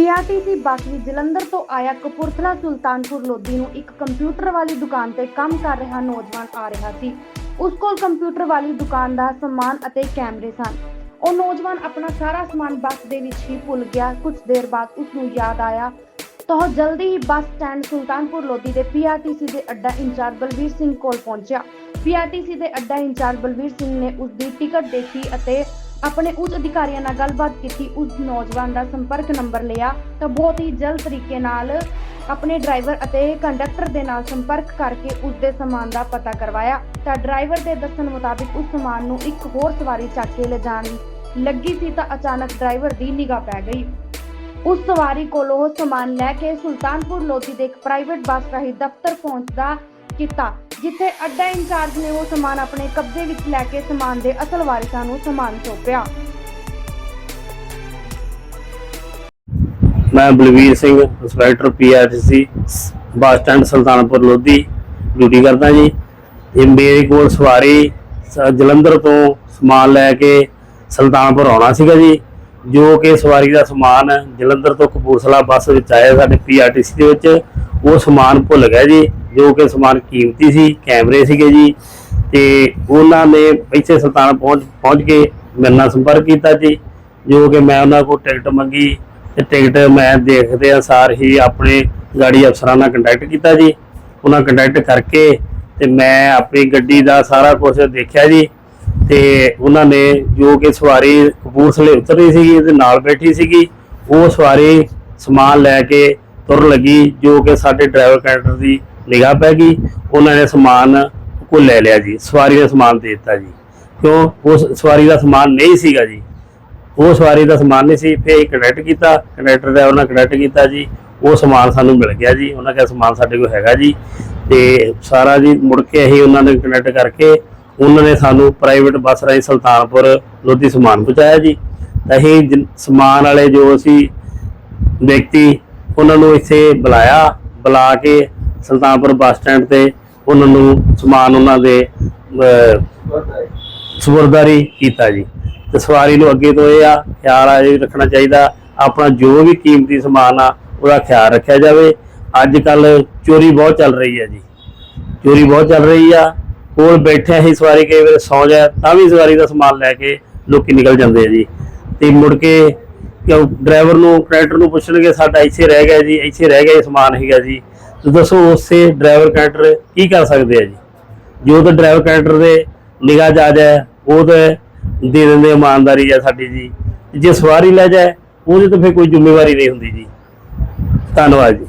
PRTC bus ਵਿੱਚ ਜਲੰਧਰ ਤੋਂ ਆਇਆ ਕਪੂਰਥਲਾ ਸੁਲਤਾਨਪੁਰ ਲੋਧੀ ਨੂੰ ਇੱਕ ਕੰਪਿਊਟਰ ਵਾਲੀ ਦੁਕਾਨ ਤੇ ਕੰਮ ਕਰ ਰਿਹਾ ਨੌਜਵਾਨ ਆ ਰਿਹਾ ਸੀ। ਉਸ ਕੋਲ ਕੰਪਿਊਟਰ ਵਾਲੀ ਦੁਕਾਨ ਦਾ ਸਮਾਨ ਅਤੇ ਕੈਮਰੇ ਸਨ। ਉਹ ਨੌਜਵਾਨ ਆਪਣਾ ਸਾਰਾ ਸਮਾਨ ਬੱਸ ਦੇ ਵਿੱਚ ਹੀ ਭੁੱਲ ਗਿਆ। ਕੁਝ ਦੇਰ ਬਾਅਦ ਉਸ ਨੂੰ ਯਾਦ ਆਇਆ, ਤਾਂ ਉਹ ਜਲਦੀ ਹੀ ਬੱਸ ਸਟੈਂਡ ਸੁਲਤਾਨਪੁਰ ਲੋਧੀ ਦੇ ਪੀਆਰਟੀਸੀ ਦੇ ਅੱਡਾ ਇੰਚਾਰਜ ਬਲਵੀਰ ਸਿੰਘ ਕੋਲ ਪਹੁੰਚਿਆ। ਪੀਆਰਟੀਸੀ ਦੇ ਅੱਡਾ ਇੰਚਾਰਜ ਬਲਵੀਰ ਸਿੰਘ ਨੇ ਉਸ ਦੀ ਟਿਕਟ ਦੇਖੀ ਅਤੇ ਆਪਣੇ ਉੱਚ ਅਧਿਕਾਰੀਆਂ ਨਾਲ ਗੱਲਬਾਤ ਕੀਤੀ, ਉਸ ਨੌਜਵਾਨ ਦਾ ਸੰਪਰਕ ਨੰਬਰ ਲਿਆ, ਤਾਂ ਬਹੁਤ ਹੀ ਜਲਦ ਤਰੀਕੇ ਨਾਲ ਆਪਣੇ ਡਰਾਈਵਰ ਅਤੇ ਕੰਡਕਟਰ ਦੇ ਨਾਲ ਸੰਪਰਕ ਕਰਕੇ ਉਸ ਦੇ ਸਮਾਨ ਦਾ ਪਤਾ ਕਰਵਾਇਆ। ਤਾਂ ਡਰਾਈਵਰ ਦੇ ਦੱਸਣ ਮੁਤਾਬਿਕ ਉਸ ਸਮਾਨ ਨੂੰ ਇੱਕ ਹੋਰ ਸਵਾਰੀ ਚੱਕ ਕੇ ਲਿਜਾਣ ਲੱਗੀ ਸੀ, ਤਾਂ ਅਚਾਨਕ ਡਰਾਈਵਰ ਦੀ ਨਿਗਾਹ ਪੈ ਗਈ। ਉਸ ਸਵਾਰੀ ਕੋਲੋਂ ਉਹ ਸਮਾਨ ਲੈ ਕੇ ਸੁਲਤਾਨਪੁਰ ਲੋਧੀ ਦੇ ਇੱਕ ਪ੍ਰਾਈਵੇਟ ਬੱਸ ਰਾਹੀਂ ਦਫ਼ਤਰ ਪਹੁੰਚਦਾ ਕੀਤਾ। ਜਿੱਥੇ ਅੱਡਾ ਇੰਚਾਰਜ ਨੇ ਉਹ ਸਮਾਨ ਆਪਣੇ ਕਬਜ਼ੇ ਵਿੱਚ ਲੈ ਕੇ ਸਮਾਨ ਦੇ ਅਸਲ ਵਾਰਿਸਾਂ ਨੂੰ ਸਮਾਨ ਸੌਂਪਿਆ। ਮੈਂ Balvir Singh, inspector PRTC, bus stand Sultanpur Lodhi, duty ਕਰਦਾ ਜੀ। ਤੇ ਮੇਰੇ ਕੋਲ ਸਵਾਰੀ, ਸ- ਜਲੰਧਰ ਤੋਂ ਸਮਾਨ ਲੈ ਕੇ ਸੁਲਤਾਨਪੁਰ ਆਉਣਾ ਸੀਗਾ ਜੀ, ਜੋ ਕਿ ਸਵਾਰੀ ਦਾ ਸਮਾਨ ਜਲੰਧਰ ਤੋਂ ਕਪੂਰਥਲਾ ਬੱਸ ਵਿੱਚ ਆਇਆ ਸਾਡੇ ਪੀਆਰਟੀਸੀ ਦੇ ਵਿੱਚ, ਉਹ ਸਮਾਨ ਭੁੱਲ ਗਿਆ ਜੀ। ਜੋ ਕਿ ਸਮਾਨ ਕੀਮਤੀ ਸੀ, ਕੈਮਰੇ ਸੀਗੇ ਜੀ, ਤੇ ਉਹਨਾਂ ਨੇ ਇੱਥੇ ਸੁਲਤਾਨ ਪਹੁੰਚ ਪਹੁੰਚ ਕੇ ਮੇਰੇ ਨਾਲ ਸੰਪਰਕ ਕੀਤਾ ਜੀ, ਜੋ ਕਿ ਮੈਂ ਉਹਨਾਂ ਕੋਲ ਟਿਕਟ ਮੰਗੀ, ਤੇ ਟਿਕਟ ਮੈਂ ਦੇਖਦੇ ਆ ਸਾਰ ਹੀ ਆਪਣੇ ਗਾੜੀ ਅਫਸਰਾਂ ਨਾਲ ਕੰਟੈਕਟ ਕੀਤਾ ਜੀ, ਉਹਨਾਂ ਕੰਟੈਕਟ ਕਰਕੇ ਤੇ ਮੈਂ ਆਪਣੀ ਗੱਡੀ ਦਾ ਸਾਰਾ ਕੁਝ ਦੇਖਿਆ ਜੀ, ਤੇ ਉਹਨਾਂ ਨੇ ਜੋ ਕਿ ਸਵਾਰੀ ਕਪੂਰਥਲੇ ਉਤਰੀ ਸੀਗੀ ਤੇ ਨਾਲ ਬੈਠੀ ਸੀਗੀ, ਉਹ ਸਵਾਰੀ ਸਮਾਨ ਲੈ ਕੇ ਤੁਰ ਲੱਗੀ, ਜੋ ਕਿ ਸਾਡੇ ਡਰਾਈਵਰ ਕੈਂਟਰ ਦੀ ਨਿਗਾਹ ਪੈ ਗਈ, ਉਹਨਾਂ ਨੇ ਸਮਾਨ ਕੋ ਲੈ ਲਿਆ ਜੀ, ਸਵਾਰੀ ਦਾ ਸਮਾਨ ਦੇ ਦਿੱਤਾ ਜੀ। ਕਿਉਂ? ਉਸ ਸਵਾਰੀ ਦਾ ਸਮਾਨ ਨਹੀਂ ਸੀਗਾ ਜੀ। ਉਹ ਸਵਾਰੀ ਦਾ ਸਮਾਨ ਨਹੀਂ ਸੀ, ਫਿਰ ਕਨੈਕਟ ਕੀਤਾ, ਕਨੈਕਟਰ ਦਾ ਉਹਨਾਂ ਕਨੈਕਟ ਕੀਤਾ ਜੀ। ਉਹ ਸਮਾਨ ਸਾਨੂੰ ਮਿਲ ਗਿਆ ਜੀ, ਉਹਨਾਂ ਕਿਹਾ ਸਮਾਨ ਸਾਡੇ ਕੋਲ ਹੈਗਾ ਜੀ। ਤੇ ਸਾਰਾ ਜੀ, ਮੁੜ ਕੇ ਅਸੀਂ ਉਹਨਾਂ ਨੇ ਕਨੈਕਟ ਕਰਕੇ ਉਹਨਾਂ ਨੇ ਸਾਨੂੰ ਪ੍ਰਾਈਵੇਟ ਬੱਸ ਰਾਹੀਂ ਸੁਲਤਾਨਪੁਰ ਲੋਧੀ ਸਮਾਨ ਪਹੁੰਚਾਇਆ ਜੀ। ਅਸੀਂ ਜਿਨ- ਸਮਾਨ ਵਾਲੇ ਜੋ ਅਸੀਂ ਵਿਅਕਤੀ, ਉਹਨਾਂ ਨੂੰ ਇੱਥੇ ਬੁਲਾਇਆ, ਬੁਲਾ ਕੇ ਸੁਲਤਾਨਪੁਰ ਬੱਸ ਸਟੈਂਡ ਤੇ ਉਹਨਾਂ ਨੂੰ ਸਮਾਨ ਉਹਨਾਂ ਦੇ ਸਬਰਦਾਰੀ ਕੀਤਾ ਜੀ। ਤੇ ਸਵਾਰੀ ਨੂੰ ਅੱਗੇ ਤੋਂ ਇਹ ਆ, ਖਿਆਲ ਆ ਇਹ ਰੱਖਣਾ ਚਾਹੀਦਾ, ਆਪਣਾ ਜੋ ਵੀ ਕੀਮਤੀ ਸਮਾਨ ਆ, ਉਹਦਾ ਖਿਆਲ ਰੱਖਿਆ ਜਾਵੇ। ਅੱਜ ਕੱਲ ਚੋਰੀ ਬਹੁਤ ਚੱਲ ਰਹੀ ਹੈ ਜੀ। ਚੋਰੀ ਬਹੁਤ ਚੱਲ ਰਹੀ ਆ। ਕੋਲ ਬੈਠਿਆ ਹੀ ਸਵਾਰੀ ਕਈ ਵਾਰ ਸੌ ਜਾਏ, ਤਾਂ ਵੀ ਸਵਾਰੀ ਦਾ ਸਮਾਨ ਲੈ ਕੇ ਲੋਕੀ ਨਿਕਲ ਜਾਂਦੇ ਆ ਜੀ। ਤੇ ਮੁੜ ਕੇ ਕਿਉਂ ਡਰਾਈਵਰ ਨੂੰ, ਕੰਡਕਟਰ ਨੂੰ ਪੁੱਛਣਗੇ, ਸਾਡਾ ਇੱਥੇ ਰਹਿ ਗਿਆ ਜੀ, ਇੱਥੇ ਰਹਿ ਗਿਆ ਇਹ ਸਮਾਨ ਹੈਗਾ ਜੀ। ਤੇ ਦੱਸੋ ਉਸੇ ਡਰਾਈਵਰ ਕੰਡਕਟਰ ਕੀ ਕਰ ਸਕਦੇ ਆ ਜੀ? ਜੋ ਤਾਂ ਡਰਾਈਵਰ ਕੰਡਕਟਰ ਦੇ ਨਿਗਾਹ 'ਚ ਆ ਜਾਏ, ਉਹ ਤਾਂ ਦੇ ਦਿੰਦੇ ਇਮਾਨਦਾਰੀ ਆ ਸਾਡੀ ਜੀ। ਜੇ ਸਵਾਰੀ ਲੈ ਜਾਏ, ਉਹਦੇ ਤਾਂ ਫਿਰ ਕੋਈ ਜ਼ਿੰਮੇਵਾਰੀ ਨਹੀਂ ਹੁੰਦੀ ਜੀ। ਧੰਨਵਾਦ ਜੀ।